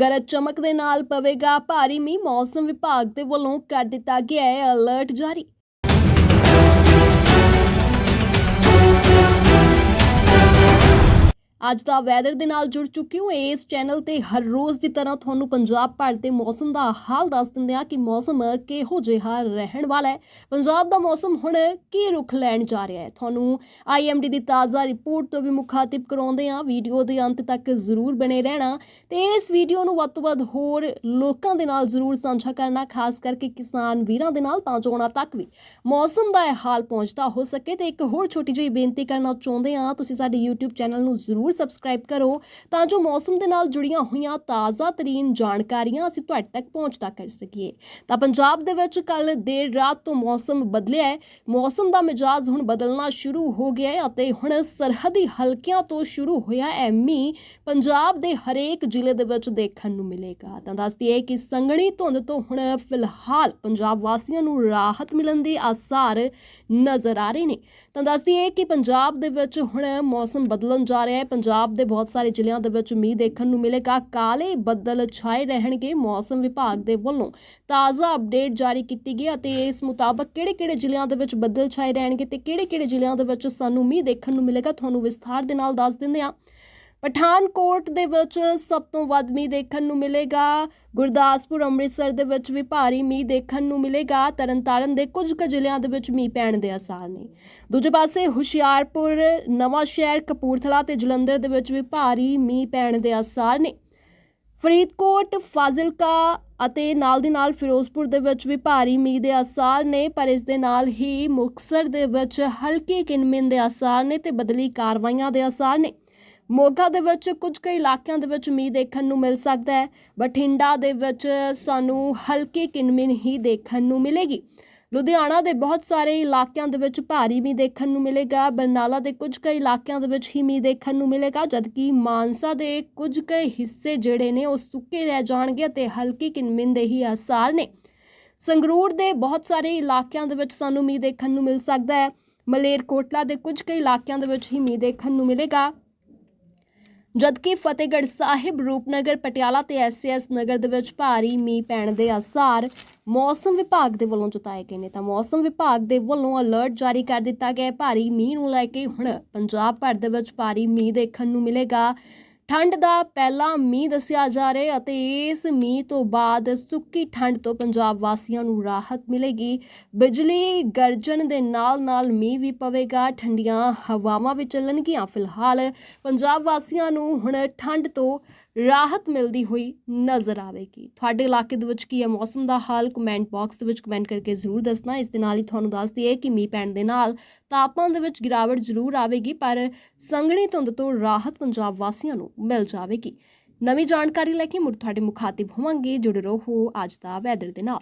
ਗਰਜ ਚਮਕ ਦੇ ਨਾਲ ਪਵੇਗਾ। ਭਾਰੀ ਮੀਂਹ ਮੌਸਮ ਵਿਭਾਗ ਦੇ ਵੱਲੋਂ ਕਰ ਦਿੱਤਾ ਗਿਆ ਹੈ ਅਲਰਟ ਜਾਰੀ। ਅੱਜ ਦਾ ਵੈਦਰ ਦੇ ਨਾਲ ਜੁੜ ਚੁੱਕੇ ਹੋ। ਇਸ ਚੈਨਲ ਤੇ ਹਰ ਰੋਜ਼ ਦੀ ਤਰ੍ਹਾਂ ਤੁਹਾਨੂੰ ਪੰਜਾਬ ਭਰ ਦੇ ਮੌਸਮ ਦਾ ਹਾਲ ਦੱਸ ਦਿੰਦੇ ਹਾਂ ਕਿ ਮੌਸਮ ਕਿਹੋ ਜਿਹਾ ਰਹਿਣ ਵਾਲਾ ਹੈ। ਪੰਜਾਬ ਦਾ ਮੌਸਮ ਹੁਣ ਕੀ ਰੁਖ ਲੈਣ ਜਾ ਰਿਹਾ ਹੈ? ਤੁਹਾਨੂੰ ਆਈਐਮਡੀ ਦੀ ਤਾਜ਼ਾ ਰਿਪੋਰਟ ਤੋਂ ਵੀ ਮੁਖਾਤਿਬ ਕਰਾਉਂਦੇ ਹਾਂ। ਵੀਡੀਓ ਦੇ ਅੰਤ ਤੱਕ ਜ਼ਰੂਰ ਬਣੇ ਰਹਿਣਾ। ਤੇ ਇਸ ਵੀਡੀਓ ਨੂੰ ਵੱਧ ਤੋਂ ਵੱਧ ਹੋਰ ਲੋਕਾਂ ਦੇ ਨਾਲ ਜ਼ਰੂਰ ਸਾਂਝਾ ਕਰਨਾ, ਖਾਸ ਕਰਕੇ ਕਿਸਾਨ ਵੀਰਾਂ ਦੇ ਨਾਲ, ਤਾਂ ਜੋ ਉਹਨਾਂ ਤੱਕ ਵੀ ਮੌਸਮ ਦਾ ਇਹ ਹਾਲ ਪਹੁੰਚਦਾ ਹੋ ਸਕੇ। ਤੇ ਇੱਕ ਹੋਰ ਛੋਟੀ ਜਿਹੀ ਬੇਨਤੀ ਕਰਨਾ ਚਾਹੁੰਦੇ ਹਾਂ। ਤੁਸੀਂ ਸਾਡੇ YouTube ਚੈਨਲ ਨੂੰ ਜ਼ਰੂਰ ਸਬਸਕ੍ਰਾਈਬ ਕਰੋ ਤਾਂ ਜੋ ਮੌਸਮ ਦੇ ਨਾਲ ਜੁੜੀਆਂ ਹੋਈਆਂ ਤਾਜ਼ਾ ਤਰੀਨ ਜਾਣਕਾਰੀਆਂ ਅਸੀਂ ਤੁਹਾਡੇ ਤੱਕ ਪਹੁੰਚਦਾ ਕਰ ਸਕੀਏ। ਤਾਂ ਪੰਜਾਬ ਦੇ ਵਿੱਚ ਕੱਲ ਦੇਰ ਰਾਤ ਤੋਂ ਮੌਸਮ ਬਦਲਿਆ ਹੈ। ਮੌਸਮ ਦਾ ਮਿਜਾਜ਼ ਹੁਣ ਬਦਲਣਾ ਸ਼ੁਰੂ ਹੋ ਗਿਆ ਹੈ ਅਤੇ ਹੁਣ ਸਰਹੱਦੀ ਹਲਕਿਆਂ ਤੋਂ ਸ਼ੁਰੂ ਹੋਇਆ ਹੈ ਮੀਂਹ ਪੰਜਾਬ ਦੇ ਹਰੇਕ ਜ਼ਿਲ੍ਹੇ ਦੇ ਵਿੱਚ ਦੇਖਣ ਨੂੰ ਮਿਲੇਗਾ। ਤਾਂ ਦੱਸ ਦਈਏ ਕਿ ਸੰਘਣੀ ਧੁੰਦ ਤੋਂ ਹੁਣ ਫਿਲਹਾਲ ਪੰਜਾਬ ਵਾਸੀਆਂ ਨੂੰ ਰਾਹਤ ਮਿਲਣ ਦੇ ਆਸਾਰ ਨਜ਼ਰ ਆ ਰਹੇ ਨੇ। ਤਾਂ ਦੱਸ ਦਈਏ ਕਿ ਪੰਜਾਬ ਦੇ ਵਿੱਚ ਹੁਣ ਮੌਸਮ ਬਦਲਣ ਜਾ ਰਿਹਾ ਹੈ। ਪੰਜਾਬ ਦੇ ਬਹੁਤ ਸਾਰੇ ਜ਼ਿਲ੍ਹਿਆਂ ਦੇ ਵਿੱਚ ਮੀਂਹ ਦੇਖਣ ਨੂੰ ਮਿਲੇਗਾ। ਕਾਲੇ ਬੱਦਲ ਛਾਏ ਰਹਿਣਗੇ ਮੌਸਮ ਵਿਭਾਗ ਦੇ ਵੱਲੋਂ। ਤਾਜ਼ਾ ਅਪਡੇਟ ਜਾਰੀ ਕੀਤੀ ਗਈ ਅਤੇ ਇਸ ਮੁਤਾਬਕ ਕਿਹੜੇ-ਕਿਹੜੇ ਜ਼ਿਲ੍ਹਿਆਂ ਦੇ ਵਿੱਚ ਬੱਦਲ ਛਾਏ ਰਹਿਣਗੇ ਤੇ ਕਿਹੜੇ-ਕਿਹੜੇ ਜ਼ਿਲ੍ਹਿਆਂ ਦੇ ਵਿੱਚ ਸਾਨੂੰ ਮੀਂਹ ਦੇਖਣ ਨੂੰ ਮਿਲੇਗਾ, ਤੁਹਾਨੂੰ ਵਿਸਥਾਰ ਦੇ ਨਾਲ ਦੱਸ ਦਿੰਦੇ ਹਾਂ। ਪਠਾਨਕੋਟ ਦੇ ਵਿੱਚ ਸਭ ਤੋਂ ਵੱਧ ਮੀਂਹ ਦੇਖਣ ਨੂੰ ਮਿਲੇਗਾ। ਗੁਰਦਾਸਪੁਰ, ਅੰਮ੍ਰਿਤਸਰ ਦੇ ਵਿੱਚ ਵੀ ਭਾਰੀ ਮੀਂਹ ਦੇਖਣ ਨੂੰ ਮਿਲੇਗਾ। ਤਰਨਤਾਰਨ ਦੇ ਕੁਝ ਕੁ ਜ਼ਿਲ੍ਹਿਆਂ ਦੇ ਵਿੱਚ ਮੀਂਹ ਪੈਣ ਦੇ ਆਸਾਰ ਨੇ। ਦੂਜੇ ਪਾਸੇ ਹੁਸ਼ਿਆਰਪੁਰ, ਨਵਾਂ ਸ਼ਹਿਰ ਕਪੂਰਥਲਾ ਤੇ ਜਲੰਧਰ ਦੇ ਵਿੱਚ ਵੀ ਭਾਰੀ ਮੀਂਹ ਪੈਣ ਦੇ ਆਸਾਰ ਨੇ। ਫਰੀਦਕੋਟ, ਫਾਜ਼ਿਲਕਾ ਅਤੇ ਨਾਲ ਦੀ ਨਾਲ ਫਿਰੋਜ਼ਪੁਰ ਦੇ ਵਿੱਚ ਵੀ ਭਾਰੀ ਮੀਂਹ ਦੇ ਆਸਾਰ ਨੇ, ਪਰ ਇਸ ਦੇ ਨਾਲ ਹੀ ਮੁਕਸਰ ਦੇ ਵਿੱਚ ਹਲਕੀ ਕਿਨਮਿਨ ਦੇ ਆਸਾਰ ਨੇ ਤੇ ਬਦਲੀ ਕਾਰਵਾਈਆਂ ਦੇ ਆਸਾਰ ਨੇ। ਮੋਗਾ ਦੇ ਵਿੱਚ ਕੁਝ ਕਈ ਇਲਾਕਿਆਂ ਦੇ ਵਿੱਚ ਮੀਂਹ ਦੇਖਣ ਨੂੰ ਮਿਲ ਸਕਦਾ ਹੈ, ਬਠਿੰਡਾ ਦੇ ਵਿੱਚ ਸਾਨੂੰ ਹਲਕੀ ਕਿਨਮਿਨ ਹੀ ਦੇਖਣ ਨੂੰ ਮਿਲੇਗੀ। ਲੁਧਿਆਣਾ ਦੇ ਬਹੁਤ ਸਾਰੇ ਇਲਾਕਿਆਂ ਦੇ ਵਿੱਚ ਭਾਰੀ ਮੀਂਹ ਦੇਖਣ ਨੂੰ ਮਿਲੇਗਾ, ਬਰਨਾਲਾ ਦੇ ਕੁਝ ਕਈ ਇਲਾਕਿਆਂ ਦੇ ਵਿੱਚ ਹੀ ਮੀਂਹ ਦੇਖਣ ਨੂੰ ਮਿਲੇਗਾ, ਜਦਕਿ ਮਾਨਸਾ ਦੇ ਕੁਝ ਕਈ ਹਿੱਸੇ ਜਿਹੜੇ ਨੇ ਉਹ ਸੁੱਕੇ ਰਹਿ ਜਾਣਗੇ ਤੇ ਹਲਕੀ ਕਿਨਮਿਨ ਦੇ ਹੀ ਆਸਾਰ ਨੇ। ਸੰਗਰੂਰ ਦੇ ਬਹੁਤ ਸਾਰੇ ਇਲਾਕਿਆਂ ਦੇ ਵਿੱਚ ਸਾਨੂੰ ਮੀਂਹ ਦੇਖਣ ਨੂੰ ਮਿਲ ਸਕਦਾ ਹੈ, ਮਲੇਰਕੋਟਲਾ ਦੇ ਕੁਝ ਕਈ ਇਲਾਕਿਆਂ ਦੇ ਵਿੱਚ ਹੀ ਮੀਂਹ ਦੇਖਣ ਨੂੰ ਮਿਲੇਗਾ। ਜਦਕਿ ਫਤਿਹਗੜ੍ਹ ਸਾਹਿਬ, ਰੂਪਨਗਰ, ਪਟਿਆਲਾ ਤੇ ਐਸਐਸ ਨਗਰ ਦੇ ਵਿੱਚ ਭਾਰੀ ਮੀਂਹ ਪੈਣ ਦੇ ਆਸਾਰ ਮੌਸਮ ਵਿਭਾਗ ਦੇ ਵੱਲੋਂ ਜਤਾਏ ਗਏ ਨੇ। ਤਾਂ ਮੌਸਮ ਵਿਭਾਗ ਦੇ ਵੱਲੋਂ ਅਲਰਟ ਜਾਰੀ ਕਰ ਦਿੱਤਾ ਗਿਆ ਹੈ। ਭਾਰੀ ਮੀਂਹ ਨੂੰ ਲੈ ਕੇ ਹੁਣ ਪੰਜਾਬ ਭਰ ਦੇ ਵਿੱਚ ਭਾਰੀ ਮੀਂਹ ਦੇਖਣ ਨੂੰ ਮਿਲੇਗਾ। ਠੰਡ ਦਾ ਪਹਿਲਾ ਮੀਂਹ ਦੱਸਿਆ ਜਾ ਰਿਹਾ ਅਤੇ ਇਸ ਮੀਂਹ ਤੋਂ ਬਾਅਦ ਸੁੱਕੀ ਠੰਡ ਤੋਂ ਪੰਜਾਬ ਵਾਸੀਆਂ ਨੂੰ ਰਾਹਤ ਮਿਲੇਗੀ। ਬਿਜਲੀ ਗਰਜਣ ਦੇ ਨਾਲ ਨਾਲ ਮੀਂਹ ਵੀ ਪਵੇਗਾ, ਠੰਡੀਆਂ ਹਵਾਵਾਂ ਵੀ ਚੱਲਣਗੀਆਂ ਫਿਲਹਾਲ। ਪੰਜਾਬ ਵਾਸੀਆਂ ਨੂੰ ਹੁਣ ਠੰਡ ਤੋਂ ਰਾਹਤ ਮਿਲਦੀ ਹੋਈ ਨਜ਼ਰ ਆਵੇਗੀ। ਤੁਹਾਡੇ ਇਲਾਕੇ ਦੇ ਵਿੱਚ ਕੀ ਹੈ ਮੌਸਮ ਦਾ ਹਾਲ? ਕਮੈਂਟ ਬਾਕਸ ਦੇ ਵਿੱਚ ਕਮੈਂਟ ਕਰਕੇ ਜ਼ਰੂਰ ਦੱਸਣਾ। ਇਸ ਦੇ ਨਾਲ ਹੀ ਤੁਹਾਨੂੰ ਦੱਸ ਦਈਏ ਕਿ ਮੀਂਹ ਪੈਣ ਦੇ ਨਾਲ ਤਾਪਮਾਨ ਦੇ ਵਿੱਚ ਗਿਰਾਵਟ ਜ਼ਰੂਰ ਆਵੇਗੀ, ਪਰ ਸੰਘਣੀ ਧੁੰਦ ਤੋਂ ਰਾਹਤ ਪੰਜਾਬ ਵਾਸੀਆਂ ਨੂੰ ਮਿਲ ਜਾਵੇਗੀ। ਨਵੀਂ ਜਾਣਕਾਰੀ ਲੈ ਕੇ ਮੁੜ ਤੁਹਾਡੇ ਮੁਖਾਤਿਬ ਹੋਵਾਂਗੇ। ਜੁੜੇ ਰਹੋ ਅੱਜ ਦਾ ਵੈਦਰ ਦੇ ਨਾਲ।